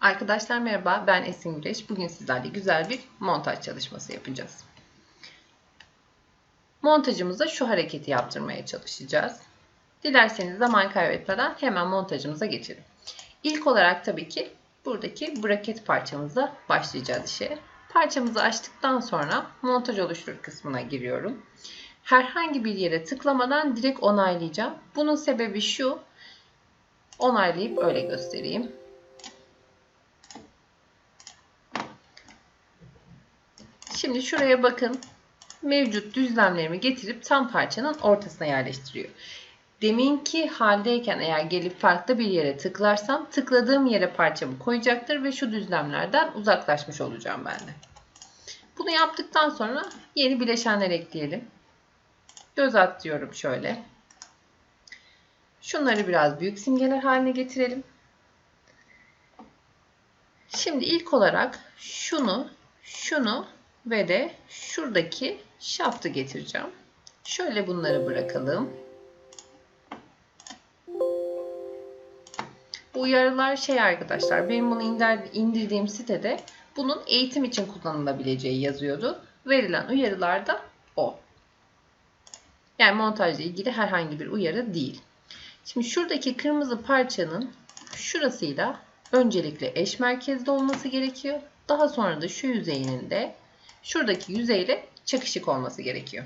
Arkadaşlar merhaba ben Esin Güreş. Bugün sizlerle güzel bir montaj çalışması yapacağız. Montajımıza şu hareketi yaptırmaya çalışacağız. Dilerseniz zaman kaybetmeden hemen montajımıza geçelim. İlk olarak tabii ki buradaki braket parçamızla başlayacağız işe. Parçamızı açtıktan sonra montaj oluştur kısmına giriyorum. Herhangi bir yere tıklamadan direkt onaylayacağım. Bunun sebebi şu. Onaylayıp öyle göstereyim. Şimdi şuraya bakın. Mevcut düzlemlerimi getirip tam parçanın ortasına yerleştiriyor. Deminki haldeyken eğer gelip farklı bir yere tıklarsam tıkladığım yere parçamı koyacaktır ve şu düzlemlerden uzaklaşmış olacağım ben de. Bunu yaptıktan sonra yeni bileşenler ekleyelim. Göz at diyorum şöyle. Şunları biraz büyük simgeler haline getirelim. Şimdi ilk olarak şunu, şunu ve de şuradaki şaftı getireceğim. Şöyle bunları bırakalım. Bu uyarılar şey arkadaşlar benim bunu indirdiğim sitede bunun eğitim için kullanılabileceği yazıyordu. Verilen uyarılar da o. Yani montajla ilgili herhangi bir uyarı değil. Şimdi şuradaki kırmızı parçanın şurasıyla öncelikle eş merkezde olması gerekiyor. Daha sonra da şu yüzeyinin de şuradaki yüzeyle çakışık olması gerekiyor.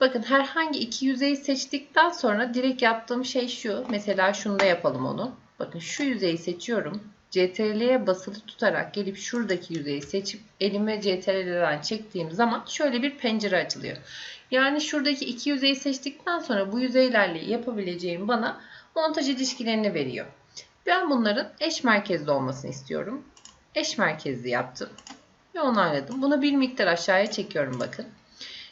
Bakın herhangi iki yüzeyi seçtikten sonra direkt yaptığım şey şu. Mesela şunu da yapalım onu. Bakın şu yüzeyi seçiyorum. CTRL'ye basılı tutarak gelip şuradaki yüzeyi seçip elime CTRL'den çektiğim zaman şöyle bir pencere açılıyor. Yani şuradaki iki yüzeyi seçtikten sonra bu yüzeylerle yapabileceğim bana montaj ilişkilerini veriyor. Ben bunların eş merkezli olmasını istiyorum. Eş merkezli yaptım ve onayladım. Bunu bir miktar aşağıya çekiyorum bakın.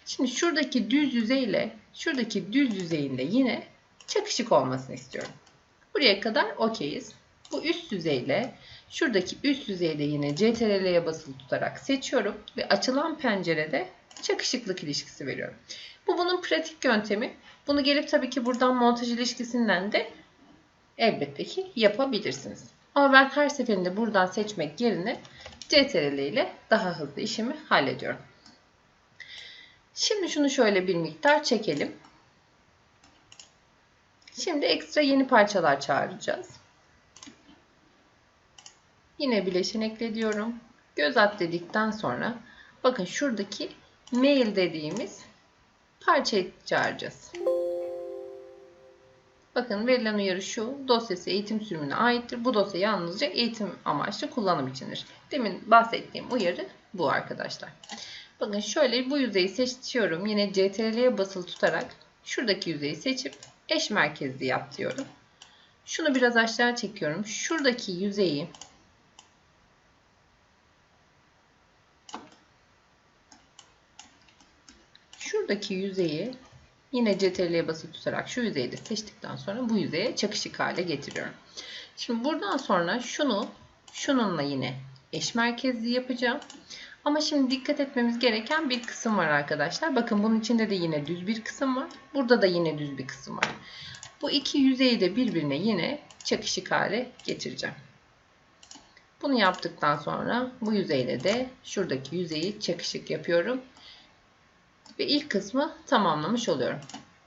Şimdi şuradaki düz yüzeyle şuradaki düz yüzeyinde yine çakışık olmasını istiyorum. Buraya kadar okeyiz. Bu üst yüzeyle şuradaki üst yüzeyde yine CTRL'ye basılı tutarak seçiyorum ve açılan pencerede çakışıklık ilişkisi veriyorum. Bu bunun pratik yöntemi. Bunu gelip tabii ki buradan montaj ilişkisinden de elbette ki yapabilirsiniz. Ama ben her seferinde buradan seçmek yerine CTRL ile daha hızlı işimi hallediyorum. Şimdi şunu şöyle bir miktar çekelim. Şimdi ekstra yeni parçalar çağıracağız. Yine bileşen ekle diyorum. Göz at dedikten sonra bakın şuradaki mail dediğimiz parçayı çağıracağız. Bakın verilen uyarı şu. Dosyası eğitim sürümüne aittir. Bu dosya yalnızca eğitim amaçlı kullanım içindir. Demin bahsettiğim uyarı bu arkadaşlar. Bakın şöyle bu yüzeyi seçiyorum. Yine CTRL'ye basılı tutarak şuradaki yüzeyi seçip eş merkezli yap diyorum. Şunu biraz aşağı çekiyorum. Şuradaki yüzeyi şuradaki yüzeyi Yine CTRL'ye basılı tutarak şu yüzeyi de seçtikten sonra bu yüzeye çakışık hale getiriyorum. Şimdi buradan sonra şunu şununla yine eş merkezli yapacağım. Ama şimdi dikkat etmemiz gereken bir kısım var arkadaşlar. Bakın bunun içinde de yine düz bir kısım var. Burada da yine düz bir kısım var. Bu iki yüzeyi de birbirine yine çakışık hale getireceğim. Bunu yaptıktan sonra bu yüzeyle de şuradaki yüzeyi çakışık yapıyorum ve ilk kısmı tamamlamış oluyorum.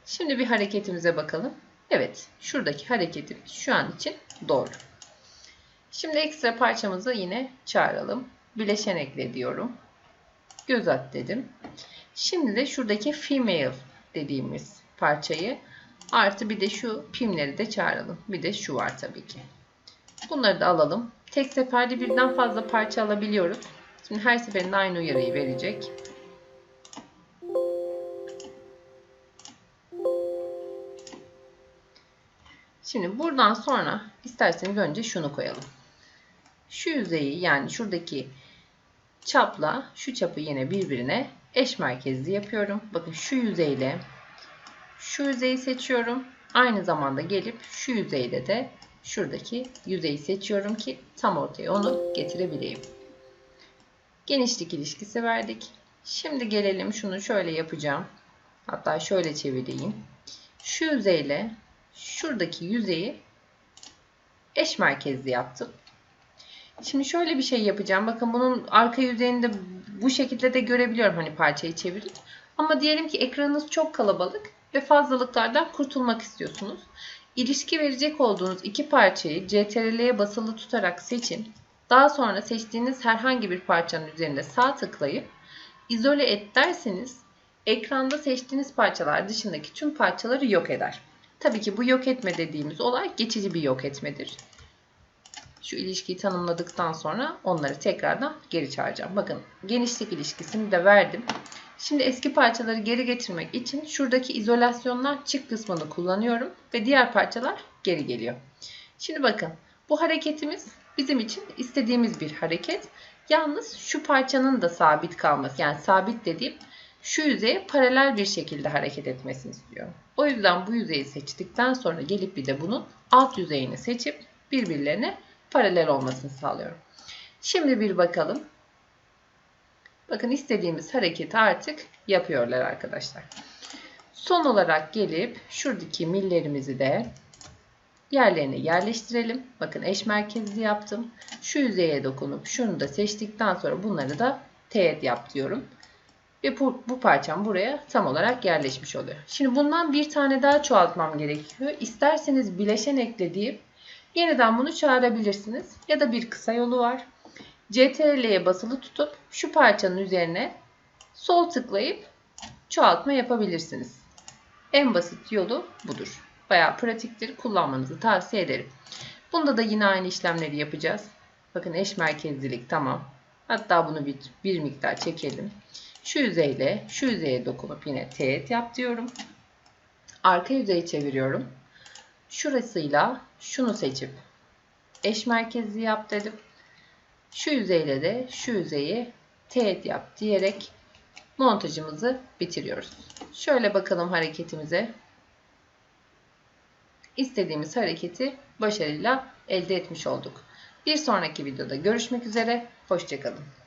Şimdi bir hareketimize bakalım. Evet, şuradaki hareketim şu an için doğru. Şimdi ekstra parçamızı yine çağıralım. Bileşen ekle diyorum. Göz at dedim. Şimdi de şuradaki female dediğimiz parçayı artı bir de şu pimleri de çağıralım. Bir de şu var tabii ki. Bunları da alalım. Tek seferde birden fazla parça alabiliyoruz. Şimdi her seferinde aynı uyarıyı verecek. Şimdi buradan sonra isterseniz önce şunu koyalım. Şu yüzeyi yani şuradaki çapla şu çapı yine birbirine eş merkezli yapıyorum. Bakın şu yüzeyle şu yüzeyi seçiyorum. Aynı zamanda gelip şu yüzeyle de şuradaki yüzeyi seçiyorum ki tam ortaya onu getirebileyim. Genişlik ilişkisi verdik. Şimdi gelelim şunu şöyle yapacağım. Hatta şöyle çevireyim. Şu yüzeyle şuradaki yüzeyi eş merkezli yaptım. Şimdi şöyle bir şey yapacağım. Bakın bunun arka yüzeyinde bu şekilde de görebiliyorum hani parçayı çevirip. Ama diyelim ki ekranınız çok kalabalık ve fazlalıklardan kurtulmak istiyorsunuz. İlişki verecek olduğunuz iki parçayı CTRL'ye basılı tutarak seçin. Daha sonra seçtiğiniz herhangi bir parçanın üzerinde sağ tıklayıp izole et derseniz ekranda seçtiğiniz parçalar dışındaki tüm parçaları yok eder. Tabii ki bu yok etme dediğimiz olay geçici bir yok etmedir. Şu ilişkiyi tanımladıktan sonra onları tekrardan geri çağıracağım. Bakın genişlik ilişkisini de verdim. Şimdi eski parçaları geri getirmek için şuradaki izolasyonlar çık kısmını kullanıyorum ve diğer parçalar geri geliyor. Şimdi bakın bu hareketimiz bizim için istediğimiz bir hareket. Yalnız şu parçanın da sabit kalması yani sabit dediğim şu yüzeye paralel bir şekilde hareket etmesini istiyorum. O yüzden bu yüzeyi seçtikten sonra gelip bir de bunun alt yüzeyini seçip birbirlerine paralel olmasını sağlıyorum. Şimdi bir bakalım. Bakın istediğimiz hareketi artık yapıyorlar arkadaşlar. Son olarak gelip şuradaki millerimizi de yerlerine yerleştirelim. Bakın eş merkezli yaptım. Şu yüzeye dokunup şunu da seçtikten sonra bunları da teğet yap diyorum. Ve bu, bu parçam buraya tam olarak yerleşmiş oluyor. Şimdi bundan bir tane daha çoğaltmam gerekiyor. İsterseniz bileşen ekle deyip yeniden bunu çağırabilirsiniz. Ya da bir kısa yolu var. CTRL'ye basılı tutup şu parçanın üzerine sol tıklayıp çoğaltma yapabilirsiniz. En basit yolu budur. Bayağı pratiktir. Kullanmanızı tavsiye ederim. Bunda da yine aynı işlemleri yapacağız. Bakın eş merkezlilik tamam. Hatta bunu bir, bir miktar çekelim. Şu yüzeyle şu yüzeye dokunup yine teğet yap diyorum. Arka yüzeyi çeviriyorum. Şurasıyla şunu seçip eş merkezli yap dedim. Şu yüzeyle de şu yüzeyi teğet yap diyerek montajımızı bitiriyoruz. Şöyle bakalım hareketimize. İstediğimiz hareketi başarıyla elde etmiş olduk. Bir sonraki videoda görüşmek üzere. Hoşçakalın.